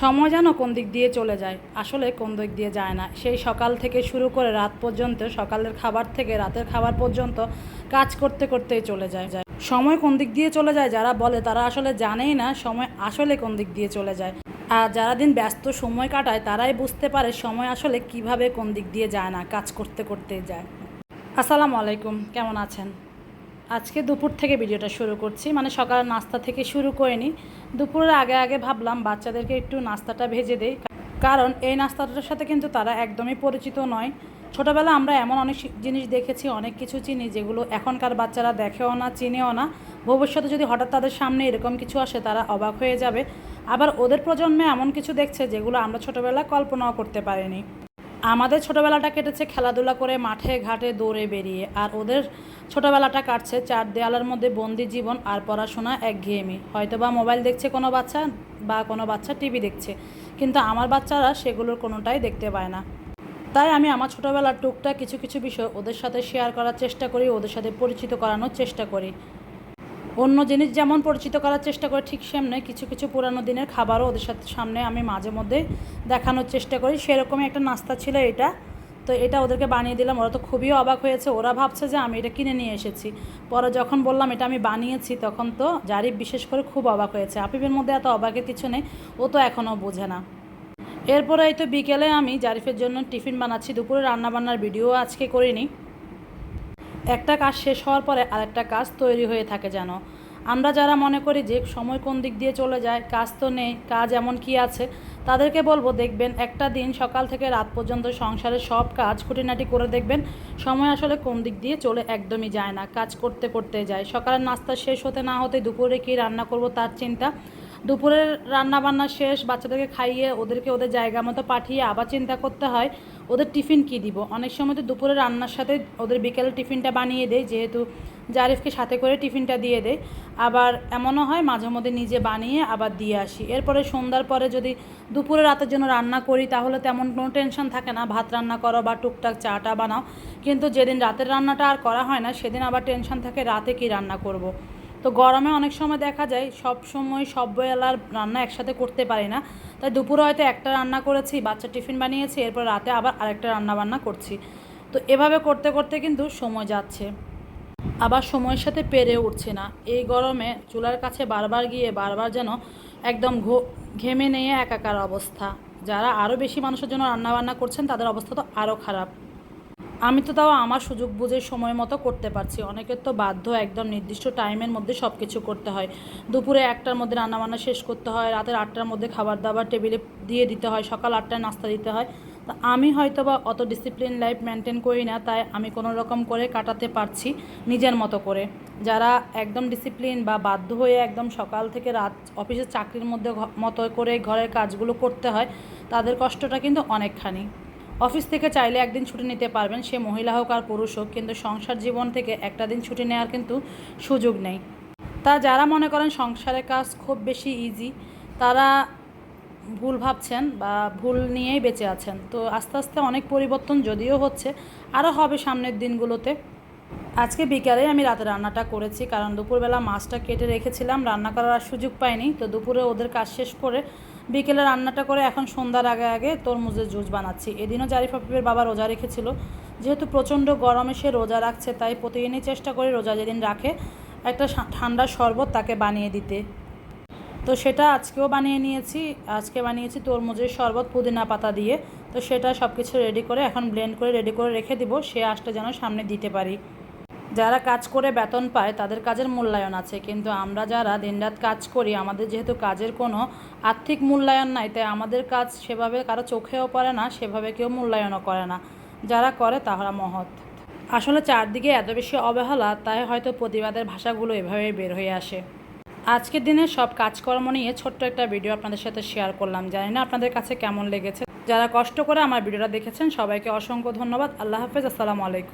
সময় যেন কোন দিক দিয়ে চলে যায়, আসলে কোন দিক দিয়ে যায় না। সেই সকাল থেকে শুরু করে রাত পর্যন্ত, সকালের খাবার থেকে রাতের খাবার পর্যন্ত কাজ করতে করতেই চলে যায়। যায় সময় কোন দিক দিয়ে চলে যায় যারা বলে, তারা আসলে জানেই না সময় আসলে কোন দিক দিয়ে চলে যায়। আর যারা দিন ব্যস্ত সময় কাটায়, তারাই বুঝতে পারে সময় আসলে কীভাবে কোন দিক দিয়ে যায় না, কাজ করতে করতে যায়। আসসালামু আলাইকুম, কেমন আছেন? আজকে দুপুর থেকে ভিডিওটা শুরু করছি। মানে সকালের নাস্তা থেকে শুরু করিনি দুপুরের আগে আগে ভাবলাম বাচ্চাদেরকে একটু নাস্তাটা ভেজে দেই। কারণ এই নাস্তাটার সাথে কিন্তু তারা একদমই পরিচিত নয়। ছোটোবেলা আমরা এমন অনেক জিনিস দেখেছি, অনেক কিছু চিনি যেগুলো এখনকার বাচ্চারা দেখেও না, চিনেও না। ভবিষ্যতে যদি হঠাৎ তাদের সামনে এরকম কিছু আসে, তারা অবাক হয়ে যাবে। আবার ওদের প্রজন্মে এমন কিছু দেখছে যেগুলো আমরা ছোটোবেলায় কল্পনাও করতে পারিনি। আমাদের ছোটোবেলাটা কেটেছে খেলাধুলা করে মাঠে, ঘাটে, দৌড়ে বেরিয়ে। আর ওদের ছোটোবেলাটা কাটছে চার দেয়ালের মধ্যে বন্দি জীবন আর পড়াশোনা একঘেয়েমি। হয়তো বা মোবাইল দেখছে কোনো বাচ্চা বা কোনো বাচ্চা টিভি দেখছে, কিন্তু আমার বাচ্চারা সেগুলোর কোনোটাই দেখতে পায় না। তাই আমি আমার ছোটোবেলার টুকটাক কিছু কিছু বিষয় ওদের সাথে শেয়ার করার চেষ্টা করি, ওদের সাথে পরিচিত করানোর চেষ্টা করি। অন্য জিনিস যেমন পরিচিত করার চেষ্টা করি, ঠিক সেমনি কিছু কিছু পুরানো দিনের খাবারও ওদের সাথে সামনে আমি মাঝে মধ্যে দেখানোর চেষ্টা করি। সেরকমই একটা নাস্তা ছিল এটা। তো এটা ওদেরকে বানিয়ে দিলাম। ওরা তো খুবই অবাক হয়েছে। ওরা ভাবছে যে আমি এটা কিনে নিয়ে এসেছি। পরে যখন বললাম এটা আমি বানিয়েছি, তখন তো জারিফ বিশেষ করে খুব অবাক হয়েছে। আপিফের মধ্যে এত অবাকের কিছু নেই, ও তো এখনও বোঝে না। এরপরে এই তো বিকেলে আমি জারিফের জন্য টিফিন বানাচ্ছি। দুপুরে রান্নাবান্নার ভিডিও আজকে করিনি। একটা কাজ শেষ হওয়ার পরে আরেকটা কাজ তৈরি হয়ে থাকে যেন। আমরা যারা মনে করি যে সময় কোন দিক দিয়ে চলে যায়, কাজ তো নেই, কাজ এমন কি আছে, তাদেরকে বলব দেখবেন একটা দিন সকাল থেকে রাত পর্যন্ত সংসারের সব কাজ খুঁটিনাটি করে দেখবেন, সময় আসলে কোন দিক দিয়ে চলে একদমই যায় না, কাজ করতে করতে যায়। সকালের নাস্তা শেষ হতে না হতে দুপুরে কী রান্না করব তার চিন্তা দুপুরের রান্না বান্না শেষ, বাচ্চাদেরকে খাইয়ে ওদেরকে ওদের জায়গা মতো পাঠিয়ে আবার চিন্তা করতে হয়, ওদের টিফিন কি দিব? অনেক সময় তো দুপুরে রান্নার সাথে ওদের বিকেলে টিফিনটা বানিয়ে দেয়, যেহেতু জারিফকে সাথে করে টিফিনটা দিয়ে দেয়। আবার এমনও হয়, মাঝে মধ্যে নিজে বানিয়ে আবার দিয়ে আসি। এরপরে সন্ধ্যার পরে যদি দুপুরে রাতের জন্য রান্না করি, তাহলে তেমন কোনো টেনশন থাকে না। ভাত রান্না করো বা টুকটাক চাটা বানাও। কিন্তু যেদিন রাতের রান্নাটা আর করা হয় না, সেদিন আবার টেনশন থাকে, রাতে কি রান্না করব। তো গরমে অনেক সময় দেখা যায় সব সময় সব বেলার রান্না একসাথে করতে পারি না। তাই দুপুরে হয়তো একটা রান্না করেছি বাচ্চা টিফিন বানিয়েছি, এরপর রাতে আবার আরেকটা রান্না বান্না করছি। তো এভাবে করতে করতে কিন্তু সময় যাচ্ছে। আবার সময়ের সাথে পেরে উঠছে না। এই গরমে চুলার কাছে বারবার গিয়ে বারবার যেন একদম ঘেমে নিয়ে একাকার অবস্থা। যারা আরও বেশি মানুষের জন্য রান্নাবান্না করছেন, তাদের অবস্থা তো আরও খারাপ। আমি তো তাও আমার সুযোগ বুঝে সময় মতো করতে পারছি। অনেকের তো বাধ্য একদম নির্দিষ্ট টাইমের মধ্যে সব কিছু করতে হয়। দুপুরে একটার মধ্যে রান্নাবান্না শেষ করতে হয়, রাতের আটটার মধ্যে খাবার দাবার টেবিলে দিয়ে দিতে হয়, সকাল আটটায় নাস্তা দিতে হয়। তা আমি হয়তো বা অত ডিসিপ্লিন লাইফ মেনটেন করি না, তাই আমি কোনো রকম করে কাটাতে পারছি নিজের মতো করে। যারা একদম ডিসিপ্লিন বা বাধ্য হয়ে একদম সকাল থেকে রাত অফিসের চাকরির মধ্যে মতো করে ঘরের কাজগুলো করতে হয়, তাদের কষ্টটা কিন্তু অনেকখানি। অফিস থেকে চাইলে একদিন ছুটি নিতে পারবেন। সে মহিলা হোক আর পুরুষ হোক, কিন্তু সংসার জীবন থেকে একটা দিন ছুটি নেওয়ার কিন্তু সুযোগ নেই। তা যারা মনে করেন সংসারের কাজ খুব বেশি ইজি তারা ভুল ভাবছেন বা ভুল নিয়েই বেঁচে আছেন। তো আস্তে আস্তে অনেক পরিবর্তন যদিও হচ্ছে, আরও হবে সামনের দিনগুলোতে। আজকে বিকালে আমি রাতে রান্নাটা করেছি, কারণ দুপুরবেলা মাছটা কেটে রেখেছিলাম, রান্না করার সুযোগ পাইনি। তো দুপুরে ওদের কাজ শেষ করে বিকেলে রান্নাটা করে এখন সন্ধ্যার আগে আগে তরমুজের জুস বানাচ্ছি। এদিনও জারিফ আফিফের বাবা রোজা রেখেছিল। যেহেতু প্রচণ্ড গরমে সে রোজা রাখছে, তাই প্রতিদিনই চেষ্টা করি রোজা যেদিন রাখে, একটা ঠান্ডা শরবত তাকে বানিয়ে দিতে। তো সেটা আজকেও বানিয়ে নিয়েছি। আজকে বানিয়েছি তরমুজের শরবত পুদিনা পাতা দিয়ে। তো সেটা সব কিছু রেডি করে এখন ব্লেন্ড করে রেডি করে রেখে দিব। সে আসটা যেন সামনে দিতে পারি। যারা কাজ করে বেতন পায়, তাদের কাজের মূল্যায়ন আছে। কিন্তু আমরা যারা দিনরাত কাজ করি, আমাদের যেহেতু কাজের কোনো আর্থিক মূল্যায়ন নাই, তাই আমাদের কাজ সেভাবে কারও চোখেও পড়ে না, সেভাবে কেউ মূল্যায়নও করে না। যারা করে, তাহারা মহৎ। আসলে চারদিকে এত বেশি অবহেলা, তাই হয়তো প্রতিবাদের ভাষাগুলো এভাবেই বের হয়ে আসে। আজকের দিনে সব কাজকর্ম নিয়ে ছোট্ট একটা ভিডিও আপনাদের সাথে শেয়ার করলাম। জানি না আপনাদের কাছে কেমন লেগেছে। যারা কষ্ট করে আমার ভিডিওটা দেখেছেন, সবাইকে অসংখ্য ধন্যবাদ। আল্লাহ হাফেজ, আসসালামু আলাইকুম।